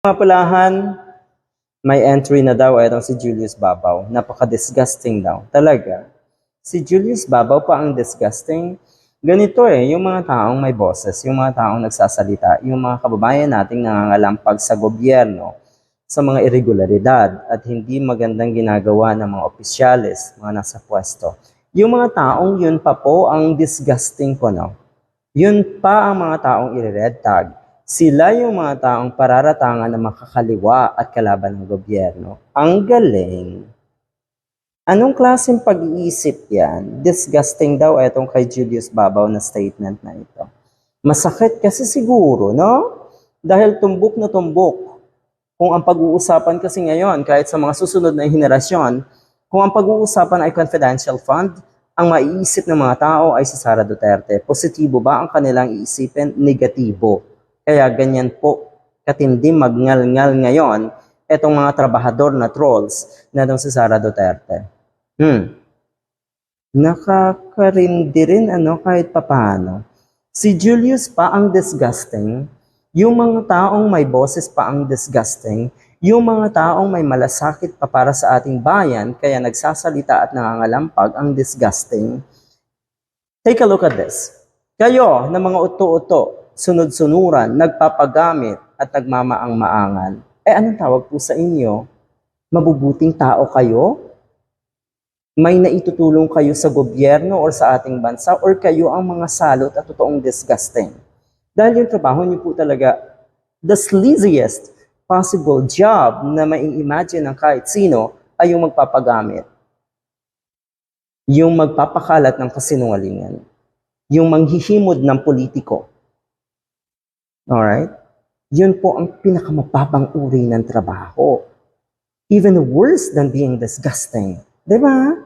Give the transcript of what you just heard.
Mapulahan, may entry na daw itong si Julius Babaw. Napaka-disgusting daw. Talaga. Si Julius Babaw pa ang disgusting. Ganito eh, yung mga taong may boses, yung mga taong nagsasalita, yung mga kababayan nating nangangalampag sa gobyerno, sa mga irregularidad at hindi magandang ginagawa ng mga opisyalis, mga nasa pwesto. Yung mga taong yun pa po ang disgusting ko, no? Yun pa ang mga taong i-red tag. Sila yung mga taong pararatangan na makakaliwa at kalaban ng gobyerno. Ang galing. Anong klaseng pag-iisip yan? Disgusting daw itong kay Julius Babaw na statement na ito. Masakit kasi siguro, no? Dahil tumbok na tumbok. Kung ang pag-uusapan kasi ngayon, kahit sa mga susunod na henerasyon, kung ang pag-uusapan ay confidential fund, ang maiisip ng mga tao ay si Sara Duterte. Positibo ba ang kanilang iisipin? Negatibo. Kaya ganyan po katindi magngal-ngal ngayon etong mga trabahador na trolls na doon si Sara Duterte. Hmm. Nakakarindi rin ano kahit papano. Si Julius pa ang disgusting, yung mga taong may boses pa ang disgusting, yung mga taong may malasakit pa para sa ating bayan, kaya nagsasalita at nangangalampag ang disgusting. Take a look at this. Kayo na mga uto-uto, sunod-sunuran, nagpapagamit at nagmamaang-maangan. Eh anong tawag po sa inyo? Mabubuting tao kayo? May naitutulong kayo sa gobyerno or sa ating bansa or kayo ang mga salot at totoong disgusting? Dahil yung trabaho niyo po talaga the sleaziest possible job na mai-imagine ng kahit sino ay yung magpapagamit. Yung magpapakalat ng kasinungalingan. Yung manghihimod ng politiko. Alright? Yun po ang pinakamababang uri ng trabaho. Even worse than being disgusting. Di ba?